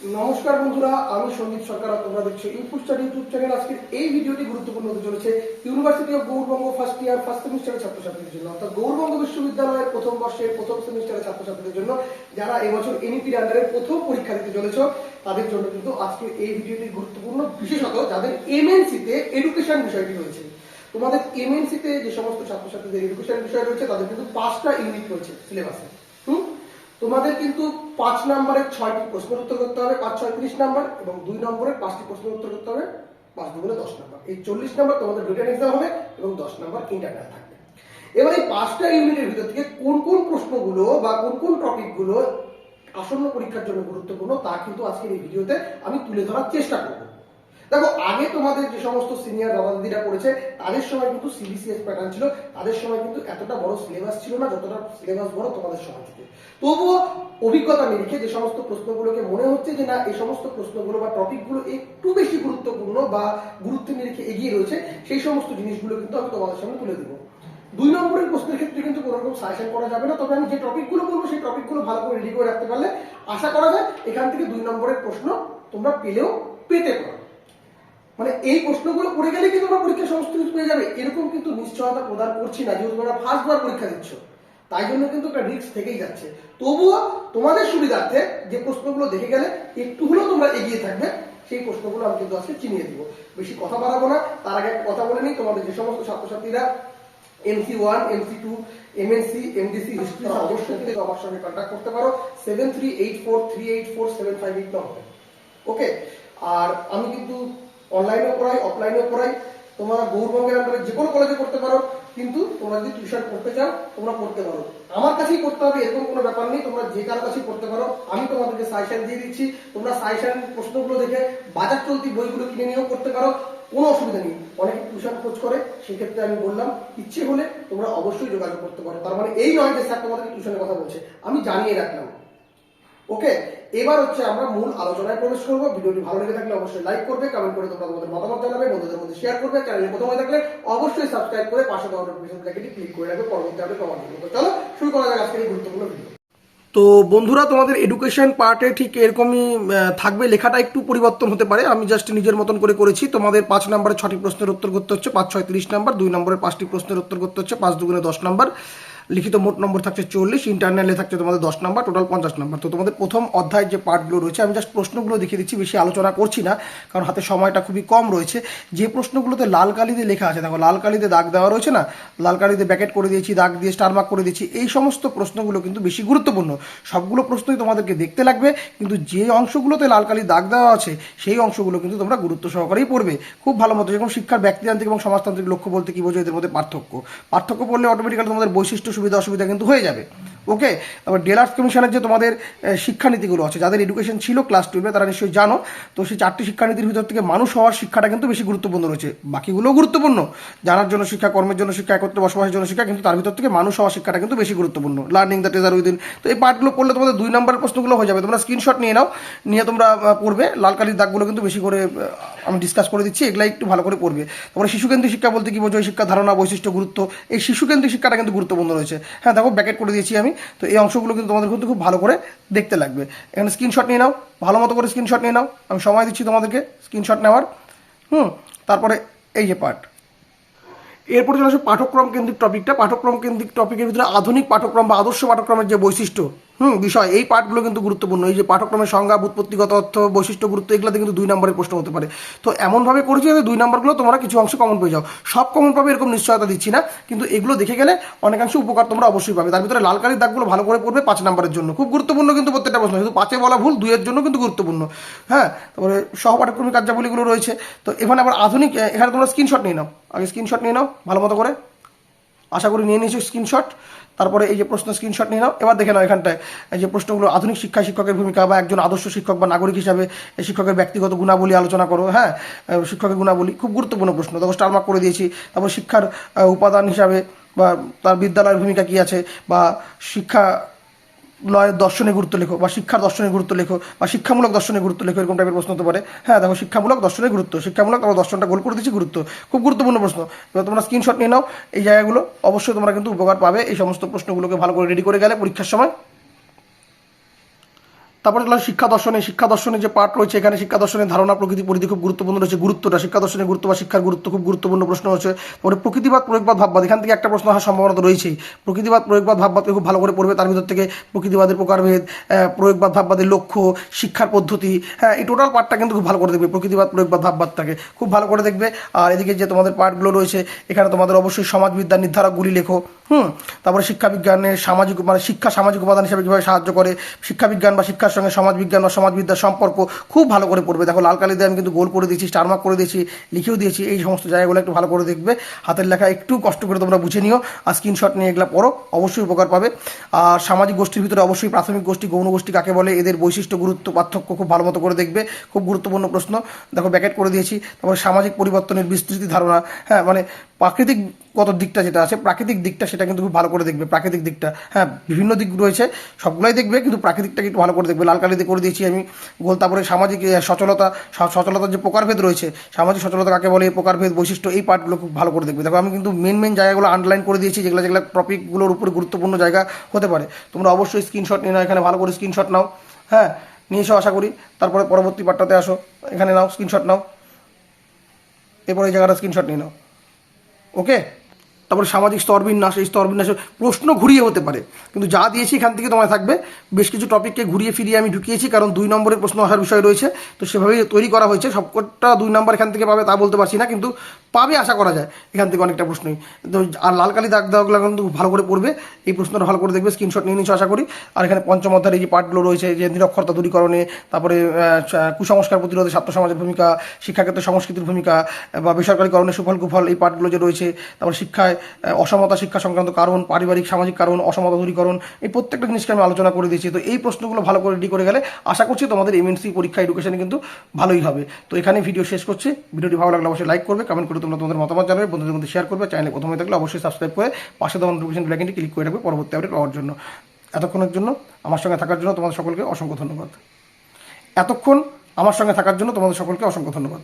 নমস্কার বন্ধুরা, আমি সন্দীপ সরকার তোমরা দেখছ ইনপুট স্টাডি ইউটিউব চ্যানেল আজকের এই ভিডিওটি গুরুত্বপূর্ণ হতে চলেছে university of Gour Banga first year first সেমিস্টারের ছাত্রছাত্রীদের জন্য। অর্থাৎ গৌরবঙ্গ বিশ্ববিদ্যালয়ের প্রথম বর্ষের প্রথম সেমিস্টারের ছাত্রছাত্রীদের জন্য যারা এবছর এনইপির আন্ডারে প্রথম পরীক্ষা দিতে চলেছ, তাদের জন্য কিন্তু আজকের এই ভিডিওটি গুরুত্বপূর্ণ। বিশেষত যাদের এমএনসিতে এডুকেশন বিষয়টি রয়েছে। তোমাদের এমএনসিতে যে সমস্ত ছাত্রছাত্রীদের এডুকেশন বিষয় রয়েছে, তাদের কিন্তু পাঁচটা ইউনিট রয়েছে সিলেবাসে তোমাদের কিন্তু পাঁচ নম্বরের ছয়টি প্রশ্ন উত্তর করতে হবে, পাঁচ, ছয়, তিরিশ নম্বর এবং দুই নম্বরের পাঁচটি প্রশ্ন উত্তর করতে হবে, পাঁচ দুগুণে দশ নম্বর। এই চল্লিশ নম্বর তোমাদের রিটার্ন এক্সাম হবে এবং দশ নম্বর ইন্টারনাল থাকবে। এবার এই পাঁচটা ইউনিটের ভিতর থেকে কোন কোন প্রশ্নগুলো বা কোন কোন টপিকগুলো আসন্ন পরীক্ষার জন্য গুরুত্বপূর্ণ তা কিন্তু আজকের এই ভিডিওতে আমি তুলে ধরার চেষ্টা করব। দেখো, আগে তোমাদের যে সমস্ত সিনিয়র দাদা দিদিরা পড়েছে তাদের সময় কিন্তু সিবিসিএস প্যাটার্ন ছিল, তাদের সময় কিন্তু এতটা বড় সিলেবাস ছিল না, যতটা সিলেবাস বড় তোমাদের সময় থেকে। তবুও অভিজ্ঞতা নিরিখে যে সমস্ত প্রশ্নগুলোকে মনে হচ্ছে যে না, এই সমস্ত প্রশ্নগুলো বা টপিকগুলো একটু বেশি গুরুত্বপূর্ণ বা গুরুত্ব নিরিখে এগিয়ে রয়েছে, সেই সমস্ত জিনিসগুলো কিন্তু আমি তোমাদের সামনে তুলে দেবো। দুই নম্বরের প্রশ্নের ক্ষেত্রে কিন্তু কোনো রকম সাজেশন করা যাবে না, তবে আমি যে টপিকগুলো বলব, সেই টপিকগুলো ভালো করে রেডি করে রাখতে পারলে আশা করা যায় এখান থেকে দুই নম্বরের প্রশ্ন তোমরা পেলেও পেতে পারো। মানে এই প্রশ্নগুলো পড়ে গেলে কি তোমরা পরীক্ষা সমস্ত কিছু পেয়ে যাবে। এরকম কিন্তু নিশ্চয়তা প্রদান করছি না যেহেতু তোমরা ফার্স্ট বার পরীক্ষা দিচ্ছ। তাই জন্য কিন্তু একটা রিস্ক থেকেই যাচ্ছে। তবুও তোমাদের সুবিধার্থে যে প্রশ্নগুলো দেখে গেলে একটু হলেও তোমরা এগিয়ে থাকবে সেই প্রশ্নগুলো আমি কিন্তু আজকে চিনিয়ে দিব। বেশি কথা বাড়াবো না তার আগে একটা কথা বলে নিই তোমাদের যে সমস্ত ছাত্রছাত্রীরা MC one MC two MNC MDC history অবশ্যই কিন্তু আমার সঙ্গে কন্ট্যাক্ট করতে পারো। Seven three eight four three eight four seven five eight নম্বরে ওকে আর আমি কিন্তু অনলাইনেও পড়াই অফলাইনেও পড়াই। তোমরা গৌরবঙ্গের আন্ডারে যে কোনো কলেজে করতে পারো, কিন্তু তোমরা যদি টিউশন করতে চাও, তোমরা করতে পারো। আমার কাছেই করতে হবে, এরকম কোনো ব্যাপার নেই, তোমরা যে কার কাছেই করতে পারো। আমি তোমাদেরকে সাজেশন দিয়ে দিচ্ছি, তোমরা সাজেশন প্রশ্নগুলো দেখে বাজার চলতি বইগুলো কিনে নিয়েও করতে পারো, কোনো অসুবিধা নেই। অনেকে টিউশন খোঁজ করে, সেক্ষেত্রে আমি বললাম, ইচ্ছে হলে তোমরা অবশ্যই যোগাযোগ করতে পারো। তার মানে এই নয় যে স্যার তোমাদেরকে টিউশনের কথা বলছে, আমি জানিয়ে রাখলাম। ওকে এবার হচ্ছে আমরা মূল আলোচনায় প্রবেশ করব। ভিডিওটি ভালো লেগে থাকলে অবশ্যই লাইক করবে কমেন্ট করে তোমরা তোমাদের মতামত জানাবে, বন্ধুদের মধ্যে শেয়ার করবে। চ্যানেলে প্রথম হয়ে থাকলে অবশ্যই সাবস্ক্রাইব করে পাশে দেওয়া নোটিফিকেশন ক্লিক করে রাখবে। পরবর্তী আপডেট পাওয়ার জন্য। তো চলো, শুরু করা যাক আজকের এই গুরুত্বপূর্ণ ভিডিও তো বন্ধুরা, তোমাদের এডুকেশন পার্টে ঠিক এরকমই থাকবে। লেখাটা একটু পরিবর্তন হতে পারে। আমি জাস্ট নিজের মতন করে করেছি। তোমাদের পাঁচ নম্বরে ছটি প্রশ্নের উত্তর করতে হচ্ছে। পাঁচ, ছয়, তিরিশ নম্বর দুই নম্বরের পাঁচটি প্রশ্নের উত্তর করতে হচ্ছে। পাঁচ দুগুণে দশ নম্বর লিখিত মোট নম্বর থাকছে চল্লিশ ইন্টারনালে থাকছে তোমাদের দশ নম্বর টোটাল পঞ্চাশ নম্বর। তো তোমাদের প্রথম অধ্যায়ের যে পার্টগুলো রয়েছে, আমি জাস্ট প্রশ্নগুলো দেখিয়ে দিচ্ছি, বেশি আলোচনা করছি না, কারণ হাতে সময়টা খুবই কম রয়েছে। যে প্রশ্নগুলোতে লাল কালিতে লেখা আছে, দেখো লাল কালিতে দাগ দেওয়া রয়েছে না? লাল কালিতে ব্যাকেট করে দিয়েছি, দাগ দিয়ে স্টার মার্ক করে দিয়েছি, এই সমস্ত প্রশ্নগুলো কিন্তু বেশি গুরুত্বপূর্ণ। সবগুলো প্রশ্নই তোমাদেরকে দেখতে লাগবে, কিন্তু যে অংশগুলোতে লাল কালি দাগ দেওয়া আছে, সেই অংশগুলো কিন্তু তোমরা গুরুত্ব সহকারেই পড়বে। খুব ভালো মতো, যেরকম শিক্ষার, ব্যক্তিতান্ত্রিক এবং সমাজতান্ত্রিক লক্ষ্য বলতে কি বোঝো এদের মধ্যে পার্থক্য। পার্থক্য পড়লে অটোমেটিক্যালি তোমাদের বৈশিষ্ট্য সুবিধা অসুবিধা কিন্তু হয়ে যাবে। ওকে তারপর ডেলার্স কমিশনের যে তোমাদের শিক্ষানীতিগুলো আছে, যাদের এডুকেশন ছিল ক্লাস টুয়েলভে তারা নিশ্চয়ই জানো। তো সেই চারটি শিক্ষানীতির ভিতর থেকে মানুষ হওয়ার শিক্ষাটা কিন্তু বেশি গুরুত্বপূর্ণ রয়েছে। বাকিগুলোও গুরুত্বপূর্ণ। জানার জন্য শিক্ষা, কর্মের জন্য শিক্ষা, একত্রে বসবাসের জন্য শিক্ষা, কিন্তু তার ভিতর থেকে মানুষ হওয়ার শিক্ষাটা কিন্তু বেশি গুরুত্বপূর্ণ। লার্নিং দ্য টেজার উইদিন তো এই পার্টগুলো পড়লে তোমাদের দুই নম্বরের প্রশ্নগুলো হয়ে যাবে। তোমরা স্ক্রিনশট নিয়ে নাও, নিয়ে তোমরা পড়বে। লাল কালির দাগগুলো কিন্তু বেশি করে আমি ডিসকাস করে দিচ্ছি এগুলা একটু ভালো করে পড়বে। তারপরে শিশুকেন্দ্রিক শিক্ষা বলতে কি বোঝো শিক্ষা ধারণা, বৈশিষ্ট্য, গুরুত্ব। এই শিশুকেন্দ্রিক শিক্ষাটা কিন্তু গুরুত্বপূর্ণ রয়েছে। হ্যাঁ দেখো ব্যাকেট করে দিয়েছি আমি। তো এই অংশগুলো কিন্তু তোমাদের কিন্তু খুব ভালো করে দেখতে লাগবে। এখানে স্ক্রিনশট নিয়ে নাও, ভালো মতো করে স্ক্রিনশট নিয়ে নাও। আমি সময় দিচ্ছি তোমাদেরকে স্ক্রিনশট নেওয়ার। হুম, তারপরে এই যে পার্ট এরপর চলে আসে পাঠক্রম কেন্দ্রিক টপিকটা পাঠক্রম কেন্দ্রিক টপিকের ভিতরে আধুনিক পাঠক্রম বা আদর্শ পাঠক্রমের যে বৈশিষ্ট্য হুম, বিষয়। এই পাঠগুলো কিন্তু গুরুত্বপূর্ণ। এই যে পাঠক্রমের সংজ্ঞা উৎপত্তিগত অর্থ বৈশিষ্ট্য গুরুত্ব এগুলোতে কিন্তু দুই নম্বরের প্রশ্ন হতে পারে। তো এমনভাবে করেছি যাতে দুই নম্বরগুলো তোমরা কিছু অংশ কমন পেয়ে যাও। সব কমন পাবে, এরকম নিশ্চয়তা দিচ্ছি না। কিন্তু এগুলো দেখে গেলে অনেকাংশ উপকার তোমরা অবশ্যই পাবে। তার ভিতরে লাল কালির দাগগুলো ভালো করে পড়বে পাঁচ নম্বরের জন্য। খুব গুরুত্বপূর্ণ কিন্তু প্রত্যেকটা প্রশ্ন। শুধু পাঁচে বলা ভুল, দুইয়ের জন্য কিন্তু গুরুত্বপূর্ণ। হ্যাঁ তারপরে সহপাঠক্রমিক কার্যাবলীগুলো রয়েছে। তো এখানে আবার আধুনিক এখানে তোমরা স্ক্রিনশট নিয়ে নাও। আগে স্ক্রিনশট নিয়ে নাও, ভালো মতো করে। আশা করি নিয়ে নিয়েছি স্ক্রিনশট তারপরে এই যে প্রশ্ন স্ক্রিনশট নিয়ে নাও। এবার দেখে নাও এখানটায়। এই যে প্রশ্নগুলো, আধুনিক শিক্ষায় শিক্ষকের ভূমিকা বা একজন আদর্শ শিক্ষক বা নাগরিক হিসাবে এই শিক্ষকের ব্যক্তিগত গুণাবলী আলোচনা করো হ্যাঁ? শিক্ষকের গুণাবলী, খুব গুরুত্বপূর্ণ প্রশ্ন। তখন স্টারমার্ক করে দিয়েছি। তারপর শিক্ষার উপাদান হিসাবে বা তার বিদ্যালয়ের ভূমিকা কী আছে? বা শিক্ষা লয়ের দর্শনে গুরুত্ব লেখো বা শিক্ষার দর্শনে গুরুত্ব লেখো বা শিক্ষামূলক দর্শনে গুরুত্ব লেখো, এরকম টাইপের প্রশ্ন হতে পারে। হ্যাঁ দেখো, শিক্ষামূলক দর্শনে গুরুত্ব। শিক্ষামূলক আমরা দর্শনটা গোল করে দিচ্ছি গুরুত্ব। খুব গুরুত্বপূর্ণ প্রশ্ন। এবার তোমরা স্ক্রিনশট নিয়ে নাও। এই জায়গাগুলো অবশ্যই তোমরা কিন্তু উপকার পাবে। এই সমস্ত প্রশ্নগুলোকে ভালো করে রেডি করে গেলে পরীক্ষার সময় তারপরে হলো শিক্ষা দর্শনে শিক্ষা দর্শনে যে পাঠ রয়েছে এখানে শিক্ষা দর্শনের ধারণা প্রকৃতি পরিধি খুব গুরুত্বপূর্ণ রয়েছে। গুরুত্বটা, শিক্ষা দর্শনের গুরুত্ব বা শিক্ষার গুরুত্ব খুব গুরুত্বপূর্ণ প্রশ্ন হচ্ছে তারপরে প্রকৃতিবাদ, প্রয়োগবাদ, ভাববাদ, এখান থেকে একটা প্রশ্ন আসার সম্ভাবনা তো রয়েছেই। প্রকৃতিবাদ, প্রয়োগবাদ ভাববাদকে খুব ভালো করে পড়বে, তার ভিতর থেকে প্রকৃতিবাদের প্রকারভেদ প্রয়োগবাদ, ভাববাদের লক্ষ্য, শিক্ষার পদ্ধতি হ্যাঁ এই টোটাল পার্টটা কিন্তু খুব ভালো করে দেখবে, প্রকৃতিবাদ, প্রয়োগবাদ ভাববাদটাকে খুব ভালো করে দেখবে। আর এদিকে যে তোমাদের পার্টগুলো রয়েছে, এখানে তোমাদের অবশ্যই সমাজবিদ্যার নির্ধারকগুলি লেখো। হুম, তারপরে শিক্ষাবিজ্ঞানের সামাজিক মানে শিক্ষা সামাজিক উপাদান হিসেবে কীভাবে সাহায্য করে, শিক্ষাবিজ্ঞান বা শিক্ষার সঙ্গে সমাজবিজ্ঞান বা সমাজবিদ্যার সম্পর্ক খুব ভালো করে পড়বে। দেখো, লাল কালি দিয়ে আমি কিন্তু গোল করে দিয়েছি, স্টার মার্ক করে দিয়েছি, লিখেও দিয়েছি, এই সমস্ত জায়গাগুলো একটু ভালো করে দেখবে। হাতের লেখা একটু কষ্ট করে তোমরা বুঝে নিও, আর স্ক্রিনশট নিয়ে এগুলো পড়ো, অবশ্যই উপকার পাবে। আর সামাজিক গোষ্ঠীর ভিতরে অবশ্যই প্রাথমিক গোষ্ঠী, গৌণ গোষ্ঠী কাকে বলে, এদের বৈশিষ্ট্য, গুরুত্ব, পার্থক্য খুব ভালো মতো করে দেখবে, খুব গুরুত্বপূর্ণ প্রশ্ন। দেখো, ব্যাকেট করে দিয়েছি, তারপরে সামাজিক পরিবর্তনের বিস্তৃতি ধারণা হ্যাঁ মানে প্রাকৃতিক গত দিকটা যেটা আছে, প্রাকৃতিক দিকটা সেটা কিন্তু খুব ভালো করে দেখবে, প্রাকৃতিক দিকটা। হ্যাঁ বিভিন্ন দিক রয়েছে, সবগুলাই দেখবে, কিন্তু প্রাকৃতিকটাকে একটু ভালো করে দেখবে। লাল কালিতে করে দিয়েছি আমি, গোল তারপরে সামাজিক সচলতা সচলতার যে প্রকারভেদ রয়েছে, সামাজিক সচলতা কাকে বলে, এই প্রকারভেদ, বৈশিষ্ট্য, এই পার্টগুলো খুব ভালো করে দেখবে। দেখো, আমি কিন্তু মেন মেন জায়গাগুলো আন্ডারলাইন করে দিয়েছি, যেগুলো যেগুলো টপিকগুলোর উপরে গুরুত্বপূর্ণ জায়গা হতে পারে। তোমরা অবশ্যই স্ক্রিনশট নিয়ে নাও, এখানে ভালো করে স্ক্রিনশট নাও। হ্যাঁ নিয়ে এসো আশা করি। তারপরে পরবর্তী পার্টটাতে আসো, এখানে নাও স্ক্রিনশট নাও। এরপরে এই জায়গাটা স্ক্রিনশট নিয়ে নাও। ওকে তারপরে সামাজিক স্তরবিন্যাস এই স্তরবিন্যাসে প্রশ্ন ঘুরিয়ে হতে পারে। কিন্তু যা দিয়েছি এখান থেকে তোমায় থাকবে। বেশ কিছু টপিককে ঘুরিয়ে ফিরিয়ে আমি ঢুকিয়েছি, কারণ দুই নম্বরের প্রশ্ন আসার বিষয় রয়েছে। তো সেভাবেই তৈরি করা হয়েছে। সবকটা দুই নম্বর এখান থেকে পাবে তা বলতে পারছি না, কিন্তু পাবে আশা করা যায় এখান থেকে অনেকটা প্রশ্নই। তো আর লাল কালি দাগ দেওয়াগুলো কিন্তু ভালো করে পড়বে। এই প্রশ্নটা ভালো করে দেখবে স্ক্রিনশট নিয়ে নিচ্ছ আশা করি। আর এখানে পঞ্চম অধ্যায়ের এই যে পার্টগুলো রয়েছে, যে নিরক্ষরতা দূরীকরণে, তারপরে কুসংস্কার প্রতিরোধে ছাত্র সমাজের ভূমিকা, শিক্ষাক্ষেত্রে সংস্কৃতির ভূমিকা, বা বেসরকারিকরণে সুফল কুফল এই পার্টগুলো যে রয়েছে, তারপর শিক্ষায় অসমতা শিক্ষা সংক্রান্ত কারণ, পারিবারিক, সামাজিক কারণ, অসমতা দূরীকরণ, এই প্রত্যেকটা জিনিসকে আমি আলোচনা করে দিয়েছি। তো এই প্রশ্নগুলো ভালো করে রেডি করে গেলে আশা করছি তোমাদের এমএনসি পরীক্ষা এডুকেশনে কিন্তু ভালোই হবে। তো এখানে ভিডিও শেষ করছি। ভিডিওটি ভালো লাগলে অবশ্যই লাইক করবে কমেন্ট করে তোমরা তোমাদের মতামত জানাবে, বন্ধুদের মধ্যে শেয়ার করবে চ্যানেলে প্রথমে থাকলে অবশ্যই সাবস্ক্রাইব করে পাশে দেওয়া নোটিফিকেশন বেলাইকনটি ক্লিক করে রাখবে পরবর্তী আপডেট পাওয়ার জন্য। এতক্ষণের জন্য আমার সঙ্গে থাকার জন্য তোমাদের সকলকে অসংখ্য ধন্যবাদ। এতক্ষণ আমার সঙ্গে থাকার জন্য তোমাদের সকলকে অসংখ্য ধন্যবাদ।